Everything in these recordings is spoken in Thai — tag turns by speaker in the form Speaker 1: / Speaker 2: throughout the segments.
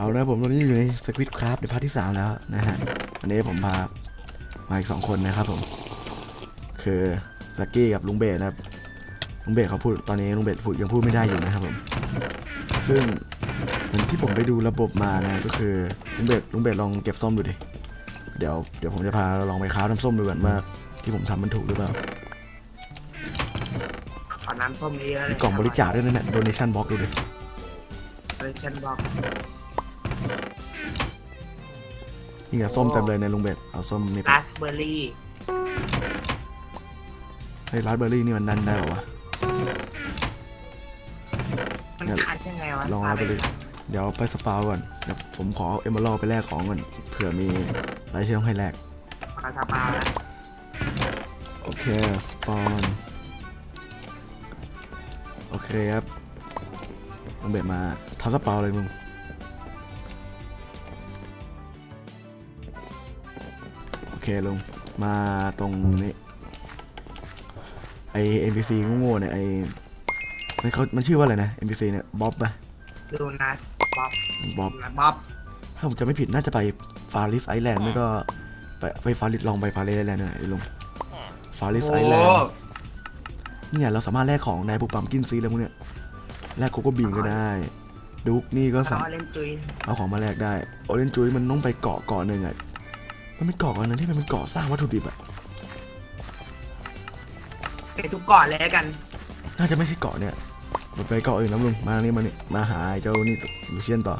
Speaker 1: เอาละผมตอนนี้อยู่ในสควิตคราฟในพาร์ทที่ 3 แล้วนะฮะวันนี้ผมพามาอีก 2 คนนะครับผม คือสกี้กับลุงเบสนะครับลุงเบสเขาพูดตอนนี้ลุงเบสพูดยังพูดไม่ได้อยู่นะครับผม ซึ่งเหมือนที่ผมไปดูระบบมานะก็คือลุงเบสลุงเบสลองเก็บส้มดูดิเดี๋ยวเดี๋ยวผมจะพาลองไปค้าฟน้ำส้มดูก่อนว่าที่ผมทำมันถูกหรือเปล่า
Speaker 2: ขอน้ำส้มเยอะๆเลย
Speaker 1: มีกล่องบริจาคด้วยนะเนี่ย donation box ดูดิ
Speaker 2: บริชันบอก
Speaker 1: นี่ไงส้มเต็มเลยในลุงเบสเอาส้มนี่ไป
Speaker 2: ราสเบอร์รี่
Speaker 1: เฮ้ยราสเบอร์รี่นี่มันดันได้เหรอวะ
Speaker 2: มัน
Speaker 1: เนี่ย
Speaker 2: คัดยังไงวะ
Speaker 1: ลองราสเบอร์รี่เดี๋ยวไปสปาวก่อนเดี๋ยวผมขอเอมเบอร์ไปแลกของก่อนเผื่อมีอะไรที่ต้องให้แลก
Speaker 2: ปลาซาปาแล้ว
Speaker 1: โอเคสปอนโอเคครับลุงเบสมาทำสปาวเลยมึง ลุง มาตรงนี้ ไอ NPC โง่ๆเนี่ยไอมันเขามันชื่อว่าอะไรนะ NPC เนี่ยบ๊อบปะ
Speaker 2: ดูนัสบ๊อบ
Speaker 1: บ๊อบ
Speaker 2: บ๊อบ
Speaker 1: ถ้าผมจะไม่ผิดน่าจะไปฟาริสไอแลนด์ไม่ก็ไปไปฟาริสลองไปฟาริสไอแลนด์หน่อยไอ้ลุงฟาริสไอแลนด์เนี่ยเราสามารถแลกของในปุ๊บปั๊มกินซีแล้วพวกเนี้ยแลกโกโก้บีนก็ได้ดุกนี่ก็
Speaker 2: แล้ว
Speaker 1: สาม
Speaker 2: ก็เล่นจุย
Speaker 1: เอาของมาแลกได้โอเรนจุยมันต้องไปเกาะเกาะหนึ่งอะ มันเป็นเกาะเกาะหนึงที่มันเป็นเกาะสร้างวัตถุดิบอะ
Speaker 2: ไปทุกเก่อนเลยแล้วกัน
Speaker 1: น่าจะไม่ใช่เกาะเนี่ยเราไปเกาะอื่นแล้วลุงมานี่มานี่มาหาไอ้เจ้านี่ลูเชียนต่อ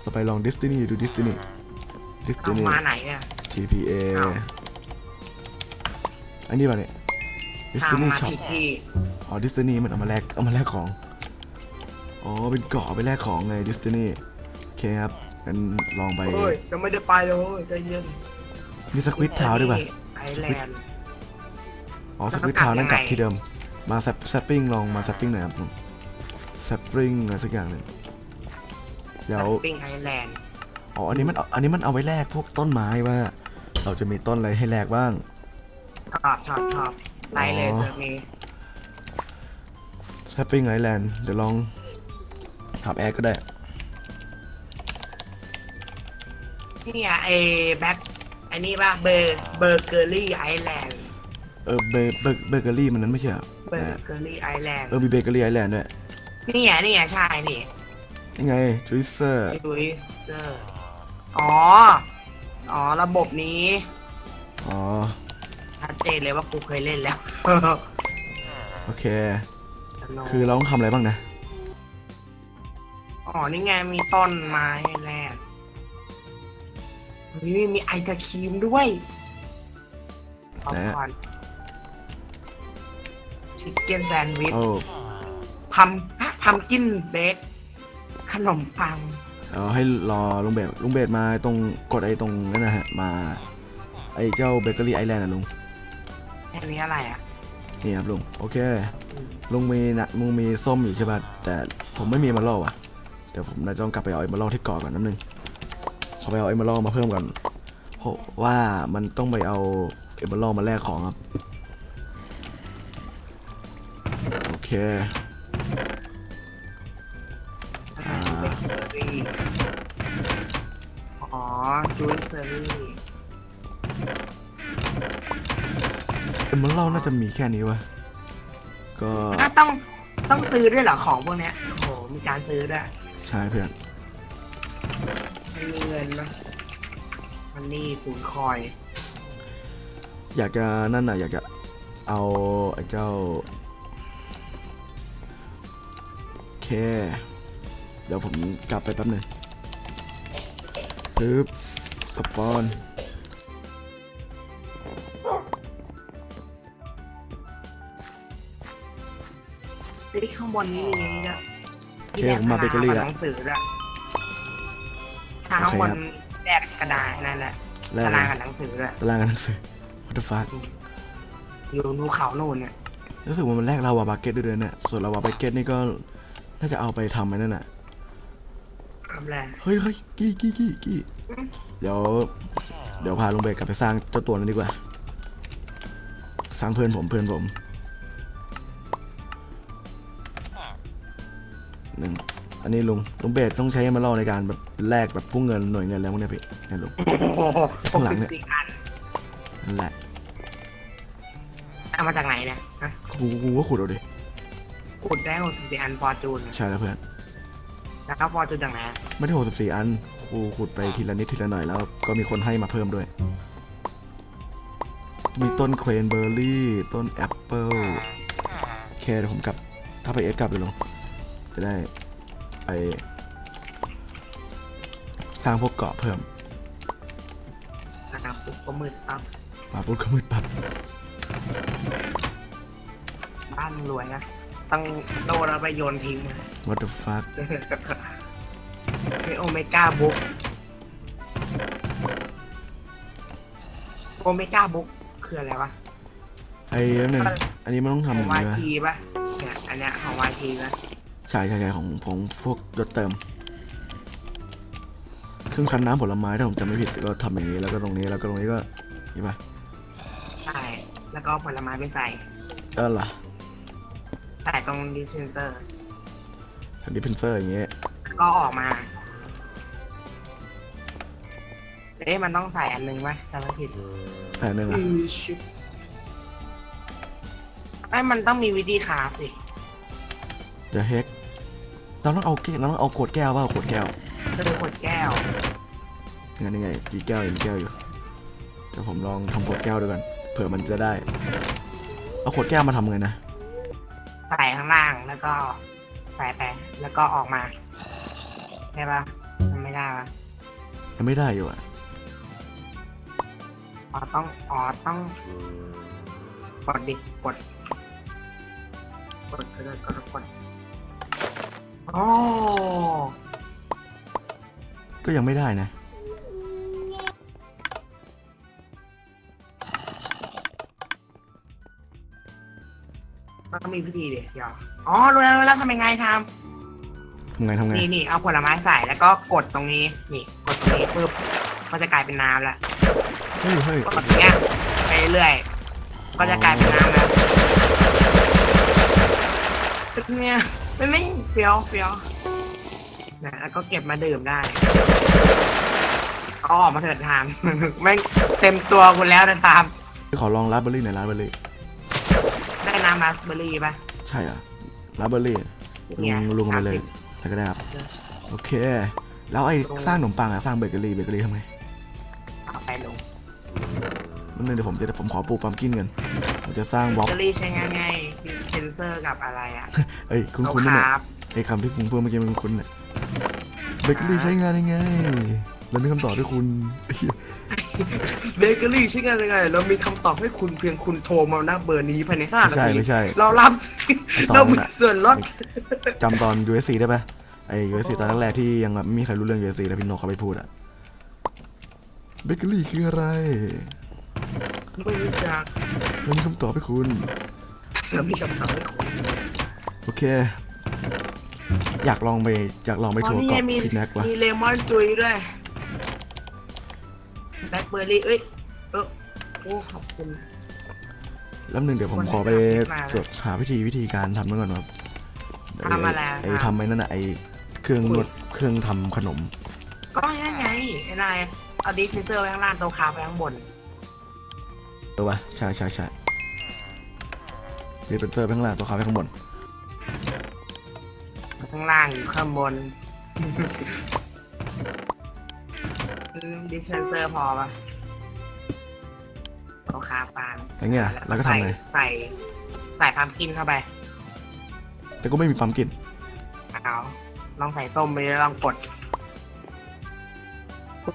Speaker 1: เราไปลองดิสตินีดูดิสตินีดิสติ
Speaker 2: เอา
Speaker 1: นี
Speaker 2: มาไหนเนี่ย
Speaker 1: TPA
Speaker 2: อ้าว
Speaker 1: อันนี้ป่ะเนี่ย
Speaker 2: ทาง
Speaker 1: Destiny
Speaker 2: มา
Speaker 1: Shop
Speaker 2: ผิดที่
Speaker 1: อ๋อ Destiny มันเอามาแลกเอามาแลกของ อ๋อเป็นเกาะเอาไปแลกของไง Destiny โอเคครับ งั้นลองไป
Speaker 2: โอ้ยยังไม่ได้ไปเลยใจเย็น
Speaker 1: มีสควิตทาวด้วยป่ะ
Speaker 2: ไอแลนด์
Speaker 1: อ๋อส
Speaker 2: แล้ว
Speaker 1: ควิต
Speaker 2: กลับ
Speaker 1: ทาวนั่นกลับ
Speaker 2: ยังไง
Speaker 1: ที่เดิม มาแซปแซปปิ้งลองมาแซปปิ้งหน่อยครับผมแซปปิ้งอะไรสักอย่างหนึ่งเดี๋ยว
Speaker 2: ปิ้งไอแลนด์
Speaker 1: อ๋อ อันนี้มันเอาอันนี้มันเอาไว้แลกพวกต้นไม้ว่า เราจะมีต้นอะไรให้แลกบ้าง
Speaker 2: ชอบชอบชอบไล่เลย
Speaker 1: อ๋อ
Speaker 2: เจอมี
Speaker 1: แซปปิ้งไอแลนด์ เดี๋ยวลองถามแอดก็ได้
Speaker 2: นี่อะไอแบ็คไอนี่ป่ะเบอร์เบอร์เกอรี่ไอแลนด์
Speaker 1: เออเบเบเบเกอรี่มันนั้นไม่ใช่เหรอ
Speaker 2: เบอ
Speaker 1: นะ
Speaker 2: ร์เกอรี่ไอแลนด์
Speaker 1: เออมีเบเกอรี่ไอแลนด์ด้วย
Speaker 2: นี่ไงนี่ไงใช่นี่
Speaker 1: นี่ไงจูเซอร์
Speaker 2: ดูเจอร์อ๋อ อ๋อระบบนี้
Speaker 1: อ๋อ
Speaker 2: ชัดเจนเลยว่ากูเคยเล่นแล้ว
Speaker 1: โอเค คือเราต้องทำอะไรบ้างนะ
Speaker 2: อ๋อ นี่ไงมีต้นไม้ แรกเฮ้ยมีไอศครีมด้วยป๊อปคอร์นชิคเก้นแซนด์วิช
Speaker 1: โอ้
Speaker 2: พัมพัมกินเบคขนมปัง
Speaker 1: เอาให้รอลุงเบสลุงเบสมาตรงกดไอ้ตรงนั่นนะฮะ มา ไอ้เจ้าเบเกอรี่ไอแลนด์นะลุง
Speaker 2: อันนี้อะไรอะ
Speaker 1: นี่ครับลุง โอเค ลุงมีนะลุงมีส้มอยู่ใช่ป่ะแต่ผมไม่มีเอมเมอรัลด์อะเดี๋ยวผมน่าจะต้องกลับไปเอาเอมเมอรัลด์ที่เกาะก่อนน้ำนึงขอ ไปเอาเอมเมอรัลด์มาเพิ่มก่อน เพราะว่ามันต้องไปเอาเอมเมอรัลด์มาแลกของครับ โอเคอ่า
Speaker 2: เบอร์รี่อ๋อจูนเซอรี่
Speaker 1: เอมเมอรัลด์น่าจะมีแค่นี้วะ ก็
Speaker 2: อะต้องต้องซื้อด้วยเหรอของพวกเนี้ยโอ้โหมีการซื้อด้วย
Speaker 1: ใช่เพื่อน
Speaker 2: ไม่มีเงินนะมันนี่ศูนย์คอย
Speaker 1: อยากจะนั่นน่ะอยากจะเอาไอ้เจ้าโอเค เดี๋ยวผมกลับไปแป๊บหนึงปึ๊บสปอน
Speaker 2: เฮ้ยข้างบนนี้มีนี่ด้วย
Speaker 1: โอเคผมมาเบเกอรี่
Speaker 2: ห
Speaker 1: แล้ว
Speaker 2: นังสือด้ว ยทางข้างบนแลกกระดาษนั่นแหละ
Speaker 1: แล
Speaker 2: ก
Speaker 1: ก
Speaker 2: ระ
Speaker 1: อะไร
Speaker 2: ดาษกับหนังสือด้วย
Speaker 1: ตารางกันหนังสือ what the fuck
Speaker 2: อยู่นูเขาโน่นเนี่ย
Speaker 1: รู้สึกว่ามันแลกลาวาบาเก็ตด้วยเนี่ย ส่วนลาวาบาเก็ตนี่ก็น่าจะเอาไปทำไอ้นั่นน่ะ
Speaker 2: ทำแรง
Speaker 1: เฮ้ยเฮ้ยกี้กี้กี้กี้เดี๋ยว เดี๋ยวพาลุงเบกกลับไปสร้างเจ้าตัวนั้นดีกว่า สร้างเพื่อนผมเพื่อนผมหนึ่ง อันนี้ลุงลุงเบสต้องใช้มาเล่าในการแบบแลกแบบพวกเงินหน่วยเงินอะไรพวกเนี้ยพี่เนี่ยลุง
Speaker 2: โอ้โหห
Speaker 1: ข้าง
Speaker 2: ก
Speaker 1: หลัง
Speaker 2: สิ
Speaker 1: เนี่
Speaker 2: บ
Speaker 1: ย
Speaker 2: สี่อัน
Speaker 1: นั่นแหละ
Speaker 2: เอามาจากไหนเนี่ยฮะ
Speaker 1: กูกูก็ขุดเอาดิ
Speaker 2: ขุดได้หกสิบสี่อันฟอร์จูน
Speaker 1: ใช่แล้วเพื่อน
Speaker 2: แล้วก็ฟอร์จูนจากไหนอะ
Speaker 1: ไม่ได้64อันกูขุดไปทีละนิดทีละหน่อยแล้วก็มีคนให้มาเพิ่มด้วย มีต้นเครนเบอร์รี่ ต้นแอปเปิลโอเคเดี๋ยวผมกลับ ถ้าไปเอสกลับเลยลงจะได้ไป สร้างพวกเกาะเพิ่ม
Speaker 2: นะครับปุ๊บก็มืดปั๊บ
Speaker 1: มาปุ๊บก็มืดปั๊บ
Speaker 2: บ้านรวยนะต้องโดนเราไปโยนทิ้งนะ
Speaker 1: what the fuck
Speaker 2: นี่โอเมก้าบุ๊กโอเมก้าบุ๊กคืออะไรวะ
Speaker 1: ไอ้นั่นนึงอันนี้มันต้อง
Speaker 2: ข
Speaker 1: ทำ
Speaker 2: อ
Speaker 1: องย่าง
Speaker 2: วาย
Speaker 1: นี้ไหม
Speaker 2: ทีป่ะเนี่ยอันเนี้ยของวายทีป่ะ
Speaker 1: ใช่ใช่ใช่ของของพวกรถเติม เครื่องคั้นน้ำผลไม้ถ้าผมจำไม่ผิดก็ทำอย่างนี้แล้วก็ตรงนี้แล้วก็ตรงนี้ก็นี่ปะ
Speaker 2: ใช่แล้วก็ผลไม้ไปใส่
Speaker 1: เออล่ะ
Speaker 2: ใส่ตรงดิสเพนเซอร์
Speaker 1: ทำดิเพนเซอร์อย่างเงี้ย
Speaker 2: ก็ออกมาเอ๊ะมันต้องใส่อันนึงป่ะจำไม่ผิด
Speaker 1: แต่หนึ่งอะ
Speaker 2: อือชิบไอ้มันต้องมีวิธีคราฟสิ
Speaker 1: เดี๋ยวเฮก เราต้องเอาแก้วเราต้องเอาขวดแก้วว่าขวดแก้ว
Speaker 2: คือขวดแก้ว
Speaker 1: งั้นยังไงมีแก้วอยู่มีแก้วอยู่เดี๋ยวผมลองทำขวดแก้วดูกันเผื่อมันจะได้เอาขวดแก้วมาทำไงนะ
Speaker 2: ใส่ข้างล่างแล้วก็ใส่ไปแล้วก็ออกมาใช่ปะมันไม่ได้ปะ
Speaker 1: ยังไม่ได้อยู่อะ
Speaker 2: อ๋อต้องอ๋อต้องกดดิกดกดกดกดกด โอ้
Speaker 1: ก็ยังไม่ได้นะ
Speaker 2: มันต้องมีวิธีดิเดี๋ยวอ๋อรู้แล้วรู้แล้วทำยังไงท
Speaker 1: ทำไงทำำไง
Speaker 2: นี่นี่เอาผลไม้ใส่แล้วก็กดตรงนี้ นี่ กดตรงนี้ปุ๊บก็จะกลายเป็นน้ำแล้ว
Speaker 1: เฮ้ยเฮ้ย
Speaker 2: กดอย่างเงี้ยไปเรื่อยๆก็จะกลายเป็นน้ำแล้วเนี่ย มันไม่เฟี้ยวเฟี้ยวนะแล้วก็เก็บมาดื่มได้เอาออกมาเถิดทาม แม่งเต็มตัวคุณแล้วนะทาม
Speaker 1: ขอลองราสเบอร์รี่หน่อยราสเบอร์รี่
Speaker 2: ได้น้ำราสเบอร์รี่ป่ะ
Speaker 1: ใช่เหรอะราสเบอร์รี่ลุ
Speaker 2: เนี่ย
Speaker 1: งลุงเอาไปเลย
Speaker 2: สามสิบ
Speaker 1: อะไรก็ได้ครับ โอเค แล้วไอ้สร้างขนมปังอะสร้างเบเกอรี่เบเกอรี่ทำไง
Speaker 2: เอาไปลง
Speaker 1: นั่นเลยเดี๋ยวผมจะผมขอปลูกปั๊มกินกันผมจะสร้างบล็อก
Speaker 2: เบอร์รี่ใช้งานไงดิส เพนเซอร์กับอะไรอะ
Speaker 1: เอ้ยคุ้น
Speaker 2: เอา
Speaker 1: คุ้นๆ
Speaker 2: ค
Speaker 1: เนี่ย
Speaker 2: รับ
Speaker 1: ไอ้คำที่ผมพูดเมื่อกี้มันคุ้นๆเนี่ยเบเกอรี่ใช้งานยังไงแล้วมีคำตอบด้วยคุณ
Speaker 2: เบเกอรี่ใช้งานยังไงเรามีคำตอบให้คุณเพียงคุณโทรมาหน้าเบอร์นี้ภายในห้า
Speaker 1: ไม่
Speaker 2: นา
Speaker 1: ใช่
Speaker 2: ที
Speaker 1: ไม่ใช่
Speaker 2: เรารับ
Speaker 1: ตอนนั้น
Speaker 2: เรามี
Speaker 1: น่ะ
Speaker 2: ส่วนลด
Speaker 1: จำตอน USC ได้ปะไอ้ USC ตอนแรกๆที่ยังแบบไม่มีใครรู้เรื่อง USC แล้วพี่โนเขาไปพูดอะเบเกอรี่คืออะไร
Speaker 2: ไม่รู้จัก
Speaker 1: แล้วมีคำตอบให้คุณ
Speaker 2: เรามีคำตอบให้คุณ
Speaker 1: โอเค อยากลองไปอยากลองไป
Speaker 2: อ๋อ
Speaker 1: ทัวร์
Speaker 2: นี่
Speaker 1: เกาะ
Speaker 2: ไงมี
Speaker 1: พิทแน็กวะ
Speaker 2: มีเลมอนจุยด้วยแบล็คเบอร์รี่เอ้ยเออโอ้ขอบคุณ
Speaker 1: แล้วหนึ่งเดี๋ยวผมขอไปจดหาวิธีวิธีการทำนั่นก่อนครับ
Speaker 2: ทำอะไร
Speaker 1: ไอ้ทำไอ้นั่นอะไอ้เครื่องนวดเครื่องทำขนม
Speaker 2: ก็ยังไงไอ้นายเอาดิสเพนเซอร์ไว้ข้างล่างโต๊ะคาไว้ข้างบน
Speaker 1: เออวะใช่ใช่ใช่ ดีเป็นเตอร์ไปข้างล่างตัวขาไปข้างบน
Speaker 2: ข้างล่างอยู่ข้างบนดิสเพนเซอร์พอปะต๊ะคาปาน
Speaker 1: อย่างเงี้ยแล้วก็ทำไง
Speaker 2: ใส่ใส่พัมกินเข้าไป
Speaker 1: แต่ก็ไม่มีปั๊มกิน
Speaker 2: เอาลองใส่ส้มไปแล้วลองกด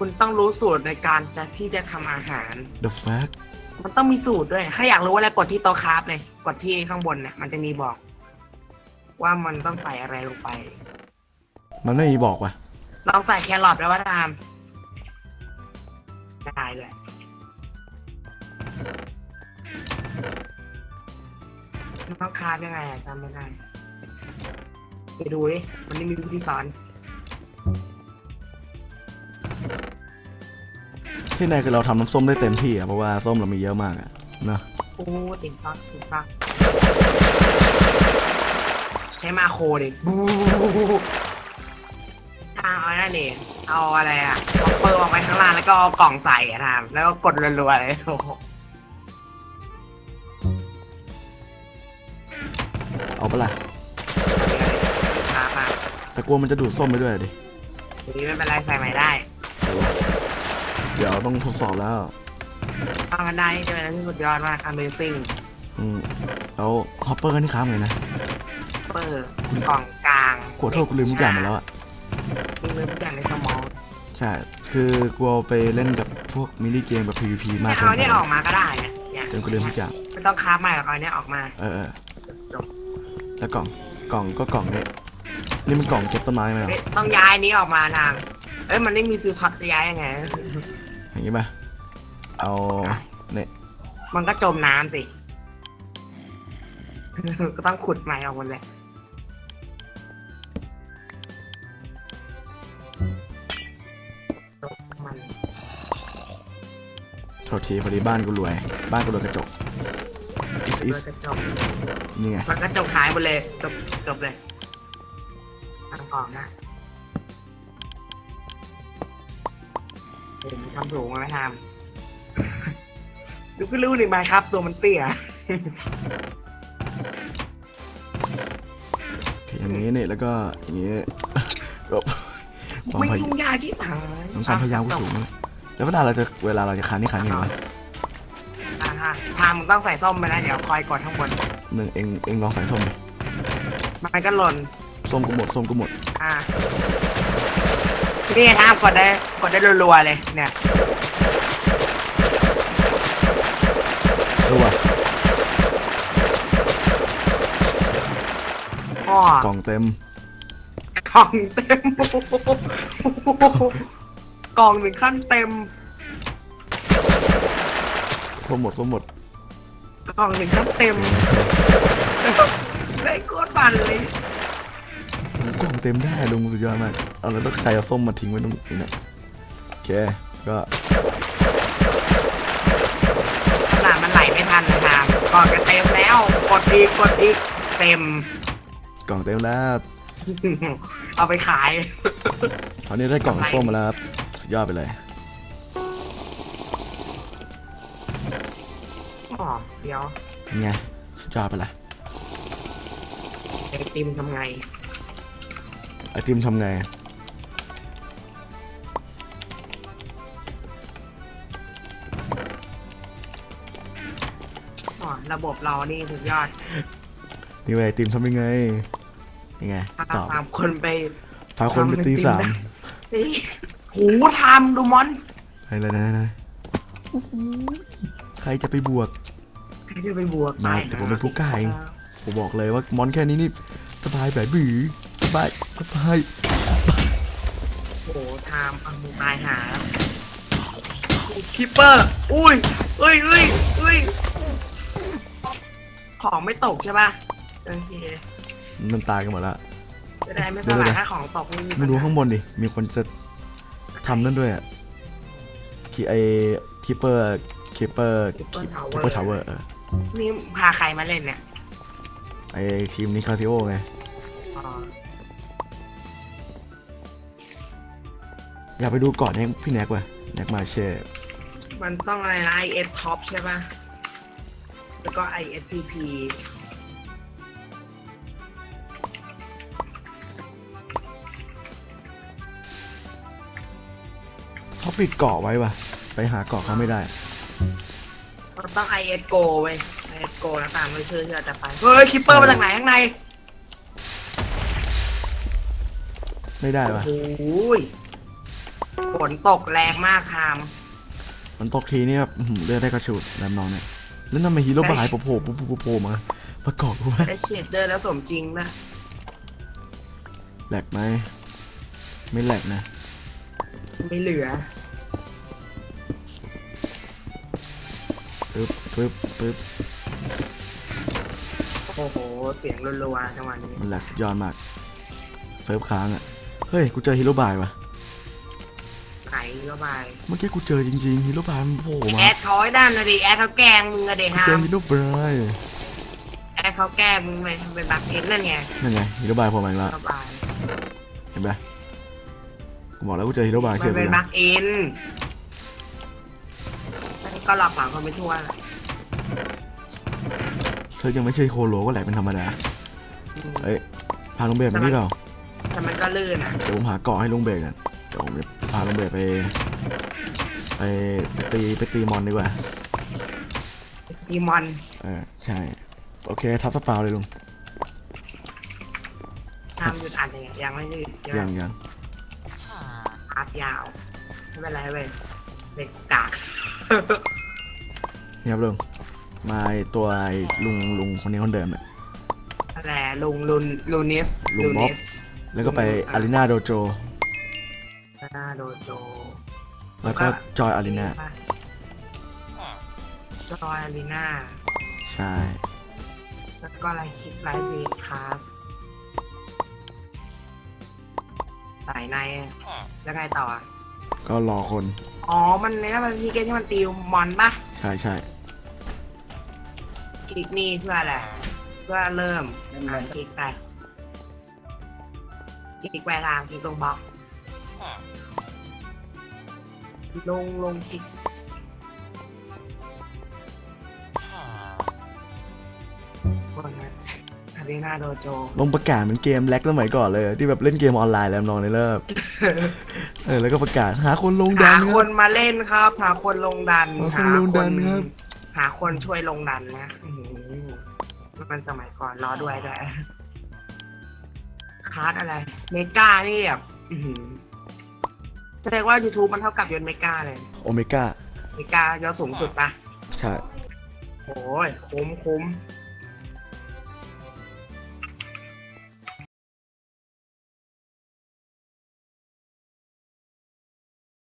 Speaker 2: คุณต้องรู้สูตรในการจะที่จะทำอาหาร
Speaker 1: the fact
Speaker 2: มันต้องมีสูตรด้วย ถ้าอยากรู้อะไรกดที่โต๊ะคราฟเลย กดที่ข้างบนเนี่ยมันจะมีบอก ว่ามันต้องใส่อะไรลงไป
Speaker 1: มันไม่มีบอกว่ะ
Speaker 2: ลองใส่แครอทไว้ว่าทามได้เลยมันต้องคราฟยังไงอะจำไม่ได้ ไปดูดิ มันนี่มีวิธีสอน
Speaker 1: ที่ไหนคือเราทำน้ำส้มได้เต็มที่อะเพราะว่าส้มเรามีเยอะมากอะเนอะ
Speaker 2: โอ้ติดปักติดปักใช้มาโคดิบูนั่นเองเอาอะไรอะเอาเปิดออกไปข้างล่างแล้วก็เอากล่องใส่อะทามแล้วก็กดรัวๆเลยโอ้โห
Speaker 1: เอาปะล่ะ
Speaker 2: มามา
Speaker 1: แต่กลัวมันจะดูดส้มไปด้วยดิ
Speaker 2: ทีนี้ไม่เป็นไรใส่ใหม่ได้
Speaker 1: เดี๋ยวต้องทดสอบแล้ว
Speaker 2: ทำมันได้นี่จะเป็นอะไรที่สุดยอดมาก Amazing
Speaker 1: อืมแล้วฮอปเปอร์ก็นี่ค้างเลยนะ
Speaker 2: เปิดกล่องกลาง
Speaker 1: ขอโทษกูลืมทุกอย่างหมดแล้วอะ
Speaker 2: มึงลืมทุกอย่างในสมอง
Speaker 1: ใช่ คือกลัวไปเล่นกับพวกมินิเกมแบบ PVP มา
Speaker 2: เนี่
Speaker 1: ก
Speaker 2: ย
Speaker 1: เกิ
Speaker 2: เอา
Speaker 1: นไป
Speaker 2: เนี่ยออกมาก็ได้เนี่ยเนี่ย
Speaker 1: จนกูลืมทุกอย่าง
Speaker 2: ไม่ต้องคราฟใหม่หรอกเอาเนี่ยออกมา
Speaker 1: เออเออ
Speaker 2: จบ
Speaker 1: แล้วกล่อง กล่องก็กล่องนี่นี่มันกล่องเก็บต้นไม้ไหมเหรอ
Speaker 2: เอ๊ะต้องย้ายอันนี้ออกมาทางเอ้ยมันไม่มีซื้อท็อตจะย้ายยังไง
Speaker 1: อย่างงี้ป่ะ เอาเนี่ย
Speaker 2: มันก็จมน้ำสิ ก็ต้องขุดใหม่ออกหมดเลย มัน
Speaker 1: โทษทีพอดีบ้านกูรวย บ้านกูรวยกระจก is
Speaker 2: เปิ
Speaker 1: is
Speaker 2: ดกระจก
Speaker 1: นี่ไง
Speaker 2: มันก็จบหายหมดเลย จบจบเลยทางกล่องนะ เห็นทำสูงไหมทำดูก็รู้นี่มาครับ ตัวมันเตี้ย
Speaker 1: โอเคอย่างนี้เนี่ยแล้วก็อย่างนี้ก็ความ
Speaker 2: ไม่
Speaker 1: พย
Speaker 2: ยุ่งยากชิบหาย
Speaker 1: ต้องความพยายามกูสูงมากแล้วเวลาเราจะเวลาเราจะคันนี่คันยังไงวะ
Speaker 2: อ่าฮะทำมึงต้องใส่ส้มไปนะ เดี๋ยวคอยกดข้างบน
Speaker 1: หนึ่งเองเองลองใส่ส้มดิ
Speaker 2: มันก็หล่น
Speaker 1: ส้มกูหมดส้มกูหมด
Speaker 2: อ่า นี่ทำกดได้กดได้รัวๆเลยเนี่ย
Speaker 1: เออว่ะ
Speaker 2: อ้อก
Speaker 1: ล่องเต็ม
Speaker 2: กล่องเต็มกล่องหนึ่งขั้นเต็ม
Speaker 1: ส้มหมดส้มหมด
Speaker 2: กล่องหนึ่งขั้นเต็มได้โคตรบันเลย
Speaker 1: กล่อง เต็มได้ลุงสุดยอดมาก เอาแล้วต้องใครเอาส้มมาทิ้งไว้ตรงนี้เนี่ยโอเค ก็
Speaker 2: ขนาดมันไหลไม่ทันนะครับกล่องก็เต็มแล้ว กดอีกกดอีกเต็ม
Speaker 1: กล่องเต็มแล้ว
Speaker 2: เอาไปขาย
Speaker 1: ตอนนี้ได้กล่องส้มมาแล้วครับสุดยอดไปเลย
Speaker 2: อ๋อเดี๋ยว
Speaker 1: เป็นไงสุดยอดไปเลย
Speaker 2: ไอติมทำไง
Speaker 1: ไอติมทำไง
Speaker 2: อ๋อระบบเรานี่สุดยอด
Speaker 1: นี่เว้ยไอติมทำยังไงยังไง
Speaker 2: พา
Speaker 1: ตอบ
Speaker 2: สามคนไป
Speaker 1: พาคนไปตีสาม
Speaker 2: เฮ้ยหูทำดูมอน
Speaker 1: ไปเลยนะนะใครจะไปบวก
Speaker 2: ใครจะไปบวก
Speaker 1: มา
Speaker 2: ไป
Speaker 1: เดี๋ยวผมเป็นผู้กล้าเองผมบอกเลยว่ามอนแค่นี้นี่สบายแบบบือส บายสบาย
Speaker 2: โอ้โหทำเอามึงตายหาคิปเปอร์ อุ้ยเอ้ยเอ้ยเอ้ยของไม่ตกใช่ป่ะโอเค
Speaker 1: มันตายกันหมดแล้ว
Speaker 2: จะได้ไม่เป็นไร
Speaker 1: เดี๋ยวๆ
Speaker 2: ถ้าของตกไม่มี
Speaker 1: ไม่รู้ข้างบนดิ มีคนจะทำนั่นด้วยอะคีไอคีเปอร์คีเปอร์คีเปอร์ทาวเวอร์เออ
Speaker 2: นี่พาใครมาเล่นเนี่ย
Speaker 1: ไอทีมนิคาซิโอไง
Speaker 2: อ๋อ
Speaker 1: อยากไปดูก่อนให้พี่แน็กว่ะแน็กมาเช่
Speaker 2: มันต้องอะไรนะ IS Top ใช่ป่ะ แล้วก็ ISTP
Speaker 1: เขาปิดเกาะไว้ว่ะ ไปหาเกาะเขาไม่ได้
Speaker 2: มันต้อง IS Go เว้ย IS Go แล้วตามด้วยชื่อที่เราจะไป เฮ้ย คิปเปอร์มาจากไหนข้างใน
Speaker 1: ไม่ได้ว่ะ
Speaker 2: โอ้ย ฝนตกแรงมากทาม
Speaker 1: มันตกทีนี่แบบอื้อหือเลือดได้กระชุดแบบน้องเนี่ยแล้วทำไมฮีโร่บายโผล่โผล่โผล่โผล่มาประกอบกูว่า
Speaker 2: ได้เชดเดอร์แล้วสมจริงนะ
Speaker 1: แหลกไหมไม่แหลกนะ
Speaker 2: ไม่เหลือ
Speaker 1: ปึ๊บปึ๊บปึ๊บ
Speaker 2: โอ้โห เสียงรัวๆจังหวะนี้
Speaker 1: มันแหลกสุดยอดมาก เซิร์ฟค้างอะ เฮ้ย กูเจอฮีโร่บายว่ะ
Speaker 2: ไหนก็ไป
Speaker 1: เมื่อกี้กูเจอจริงๆฮีโร่บายมันโผล่มา
Speaker 2: แอดเขาไอ้ด้านนะดิแอดเขาแกล้งมึงอะเด็
Speaker 1: กู
Speaker 2: ฮา
Speaker 1: เจอ
Speaker 2: ม
Speaker 1: ฮีโร่บาย
Speaker 2: แอดเขาแกล้งมึงไปเป็นบักเก็ตนั่นไง
Speaker 1: นั่นไงฮีโร่บายโผล่มาอีกแล้ว
Speaker 2: สบาย
Speaker 1: เห็นไหมกูบอกแล้วกูเจอฮีโร่บาย
Speaker 2: มั
Speaker 1: เชื่อนกู
Speaker 2: เป็น
Speaker 1: นะ
Speaker 2: บักอินมันก็หลอกหลังคนไม่ทั่วแหละ
Speaker 1: เธอยังไม่ใช่โคโลก็แหลกเป็นธรรมดาเอ้ยพาลุงเบสมานี่เปล่า
Speaker 2: แต่มันก็ลื่นอะ
Speaker 1: เดี๋ยวผมหาเกาะให้ลุงเบสกันเดี๋ยวผมจะ พาลุงเบสไปไป ไปตีไปตีมอนดีกว่า
Speaker 2: ดีมอน
Speaker 1: เออใช่ โอเคทับสปาวเลยลุง
Speaker 2: ทำหยุดอัดอย่างเงี้ยยังไม่หยุดใช่ไหม
Speaker 1: ยังยัง
Speaker 2: อัดยาว ไม่เป็นไรเว้ยเด็กกาก
Speaker 1: เนี่ยครับลุงมาไอ้ตัวไอ้ลุงลุงคนนี้คนเดิมเนี่ย
Speaker 2: แหละลุงลุนลูนิส
Speaker 1: ลุงบ๊อบ
Speaker 2: นิส
Speaker 1: แล้วก็ไปอารีนาโดโจ
Speaker 2: หน้าโดโจ
Speaker 1: แล้วก็จอยอารีนา
Speaker 2: จอยอารีนา
Speaker 1: ใช่
Speaker 2: แล้วก็อะไรคิดไลฟ์ซีคลาสสายในแล้วไงต่ออะ
Speaker 1: ก็รอคน
Speaker 2: อ๋อ มันในนั้นมันมีเกมที่มันตีมอนปะ
Speaker 1: ใช่ใช่
Speaker 2: คลิกนี่เพื่ออะไรเพื่อเริ่มอ่านคลิกไปคลิกไปทางคลิกตรงบล็อก ลงลงคลิกบนนั้นอารีนาโดโจ
Speaker 1: ลงประกาศเหมือนเกมแล็กสมัยก่อนเลย ที่แบบเล่นเกมออนไลน์แล้วนอนในเลิฟเออแล้วก็ประกาศหาคนลงดั
Speaker 2: หาน
Speaker 1: ค
Speaker 2: ค
Speaker 1: รั
Speaker 2: น
Speaker 1: บ
Speaker 2: มาเล่นครับ หาคนลงดัน
Speaker 1: หาคนลงดันครับ
Speaker 2: หาคนช่วยลงดันนะอื้อหือมันสมัยก่อนรอด้วยด้วยคาร์ดอะไร เมกานี่แบบอื้อหือ แสดงว่า YouTube มันเท่ากับยนต์เมกาเลย
Speaker 1: โอเมก้า
Speaker 2: เมกายอดสูงสุดปะ
Speaker 1: ใช่
Speaker 2: โอ้ยคุ้มคุ้ม